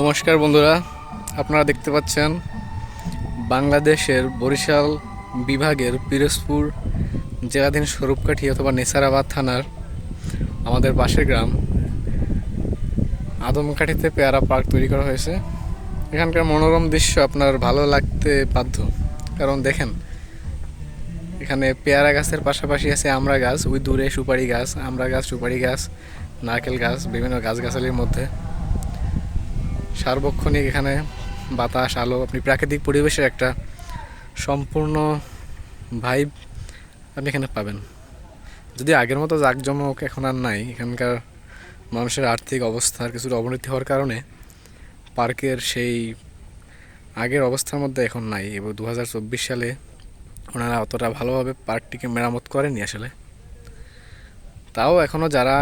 নমস্কার বন্ধুরা, আপনারা দেখতে পাচ্ছেন বাংলাদেশের বরিশাল বিভাগের পিরোজপুর জেলাধীন স্বরূপকাঠি অথবা নেসারাবাদ থানার আমাদের পাশের গ্রাম আদমকাঠিতে পেয়ারা পার্ক তৈরি করা হয়েছে। এখানকার মনোরম দৃশ্য আপনার ভালো লাগতে বাধ্য। কারণ দেখেন, এখানে পেয়ারা গাছের পাশাপাশি আছে আমড়া গাছ, ওই দূরে সুপারি গাছ আমড়া গাছ, সুপারি গাছ, নারকেল গাছ, বিভিন্ন গাছগাছালির মধ্যে। সার্বক্ষণিক এখানে বাতাস, আলো, আপনি প্রাকৃতিক পরিবেশের একটা সম্পূর্ণ ভাইব আপনি এখানে পাবেন। যদি আগের মতো জাঁকজমক এখন আর নাই, এখানকার মানুষের আর্থিক অবস্থার কিছুটা অবনতি হওয়ার কারণে পার্কের সেই আগের অবস্থার মধ্যে এখন নাই। এবং দু হাজার চব্বিশ সালে ওনারা অতটা ভালোভাবে পার্কটিকে মেরামত করেনি আসলে। তাও এখনও যারা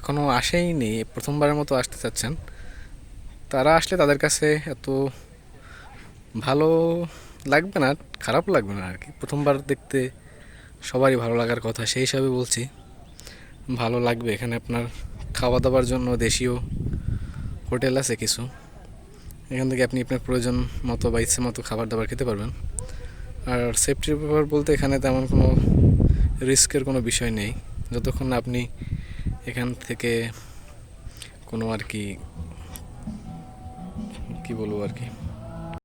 এখনও আসেইনি, প্রথমবারের মতো আসতে চাচ্ছেন তারা আসলে তাদের কাছে এত ভালো লাগবে না, খারাপ লাগবে না আর কি প্রথমবার দেখতে সবারই ভালো লাগার কথা, সেই হিসাবে বলছি। ভালো লাগবে এখানে আপনার খাওয়া দাওয়ার জন্য, দেশীয় হোটেল আছে কিছু। এখান থেকে আপনি আপনার প্রয়োজন মতো বা ইচ্ছে মতো খাবার দাবার খেতে পারবেন। আর সেফটির ব্যাপার বলতে এখানে তেমন কোনো রিস্কের কোনো বিষয় নেই। যতক্ষণ না আপনি এখান থেকে কোনো আর কি কি বলব আর কি?